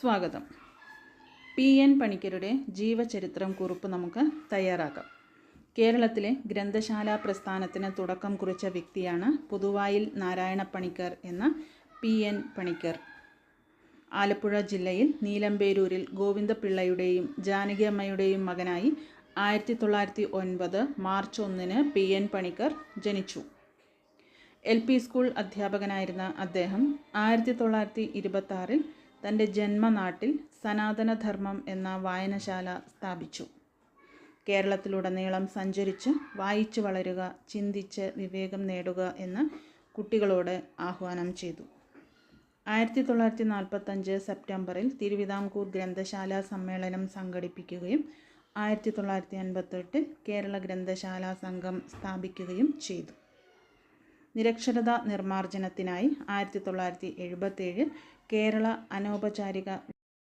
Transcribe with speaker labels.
Speaker 1: സ്വാഗതം. P N പണിക്കരുടെ ജീവചരിത്രം കുറിപ്പ് നമുക്ക് തയ്യാറാക്കാം. കേരളത്തിലെ ഗ്രന്ഥശാല പ്രസ്ഥാനത്തിന് തുടക്കം കുറിച്ച വ്യക്തിയാണ് പുതുവായിൽ നാരായണ പണിക്കർ എന്ന പി എൻ പണിക്കർ. ആലപ്പുഴ ജില്ലയിൽ നീലമ്പേരൂരിൽ ഗോവിന്ദപിള്ളയുടെയും ജാനകിയമ്മയുടെയും മകനായി ആയിരത്തി തൊള്ളായിരത്തി ഒൻപത് മാർച്ച് ഒന്നിന് പി എൻ പണിക്കർ ജനിച്ചു. എൽ പി സ്കൂൾ അധ്യാപകനായിരുന്ന അദ്ദേഹം ആയിരത്തി തൊള്ളായിരത്തി ഇരുപത്തി തന്റെ ജന്മനാട്ടിൽ സനാതനധർമ്മം എന്ന വായനശാല സ്ഥാപിച്ചു. കേരളത്തിലുടനീളം സഞ്ചരിച്ച് വായിച്ചു വളരുക ചിന്തിച്ച് വിവേകം നേടുക എന്ന് കുട്ടികളോട് ആഹ്വാനം ചെയ്തു. ആയിരത്തി തൊള്ളായിരത്തി നാൽപ്പത്തഞ്ച് സെപ്റ്റംബറിൽ തിരുവിതാംകൂർ ഗ്രന്ഥശാല സമ്മേളനം സംഘടിപ്പിക്കുകയും ആയിരത്തി തൊള്ളായിരത്തി അൻപത്തെട്ടിൽ കേരള ഗ്രന്ഥശാല സംഘം സ്ഥാപിക്കുകയും ചെയ്തു. നിരക്ഷരത നിർമ്മാർജനത്തിനായി ആയിരത്തി തൊള്ളായിരത്തി എഴുപത്തേഴ് കേരള അനൗപചാരിക